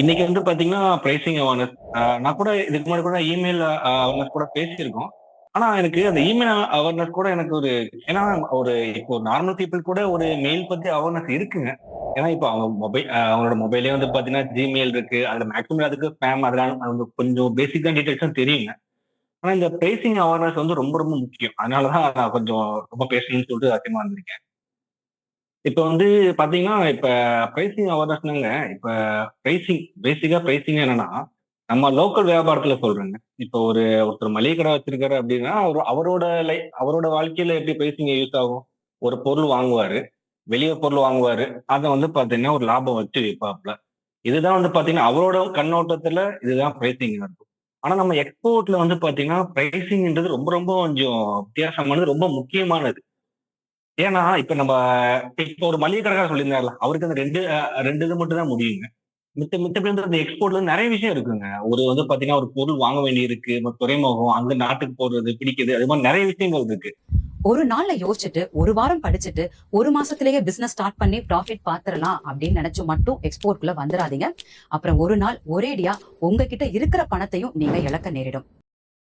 இன்னைக்கு வந்து பாத்தீங்கன்னா பிரைசிங் அவேர்னஸ் நான் கூட இதுக்கு முன்னாடி கூட இமெயில் அவேர்னஸ் கூட பேசியிருக்கோம். ஆனா எனக்கு அந்த இமெயில் அவேர்னஸ் கூட எனக்கு ஒரு ஏன்னா ஒரு இப்போ நார்மல் பீப்புள் கூட ஒரு மெயில் பத்தி அவேர்னஸ் இருக்குங்க. ஏன்னா இப்போ அவங்க மொபைல் அவங்களோட மொபைலே வந்து பாத்தீங்கன்னா ஜிமெயில் இருக்கு அதுல மேக்ஸிமம் அதுக்கு ஸ்பேம் அதெல்லாம் அவங்க கொஞ்சம் பேசிக்கான டீடைல்ஸும் தெரியுங்க. ஆனா இந்த பிரைசிங் அவேர்னஸ் வந்து ரொம்ப ரொம்ப முக்கியம். அதனாலதான் நான் கொஞ்சம் ரொம்ப பேசணும்னு சொல்லிட்டு அதிகமா வந்திருக்கேன். இப்ப வந்து பாத்தீங்கன்னா இப்ப பிரைசிங் அவதாசனங்க இப்ப பிரைசிங் பேசிக்கா பிரைசிங் என்னன்னா நம்ம லோக்கல் வியாபாரத்துல சொல்றேங்க. இப்போ ஒரு ஒருத்தர் மளிகை கடை வச்சிருக்காரு அப்படின்னா அவர் அவரோட லை அவரோட வாழ்க்கையில எப்படி பிரைசிங் யூஸ் ஆகும்? ஒரு பொருள் வாங்குவாரு வெளிய பொருள் வாங்குவாரு அதை வந்து பாத்தீங்கன்னா ஒரு லாபம் வச்சு விற்பாப்ல இதுதான் வந்து பாத்தீங்கன்னா அவரோட கண்ணோட்டத்துல இதுதான் பிரைசிங் இருக்கும். ஆனா நம்ம எக்ஸ்போர்ட்ல வந்து பாத்தீங்கன்னா பிரைசிங்ன்றது ரொம்ப ரொம்ப கொஞ்சம் வித்தியாசமானது ரொம்ப முக்கியமானது. ஏன்னா இப்ப நம்ம இப்ப ஒரு மளிகை கடைக்காரர் சொல்லியிருந்தாருல அவருக்கு அந்த ரெண்டு ரெண்டு இது மட்டும் தான் முடியுங்க. மித்த மித்தபடி அந்த எக்ஸ்போர்ட்ல நிறைய விஷயம் இருக்குங்க. ஒரு வந்து பாத்தீங்கன்னா ஒரு பொருள் வாங்க வேண்டி இருக்கு துறைமுகம் அங்க நாட்டுக்கு போறது பிடிக்குது அது மாதிரி நிறைய விஷயங்கள் இருக்கு. ஒரு நாள்ல யோசிச்சுட்டு ஒரு வாரம் படிச்சுட்டு ஒரு மாசத்திலேயே பிசினஸ் ஸ்டார்ட் பண்ணி ப்ராஃபிட் பாத்துரலாம் அப்படின்னு நினைச்சு மட்டும் எக்ஸ்போர்ட்குள்ள வந்துடாதீங்க அப்புறம் ஒரு நாள் ஒரேடியா உங்ககிட்ட இருக்கிற பணத்தையும் நீங்க இழக்க நேரிடும்.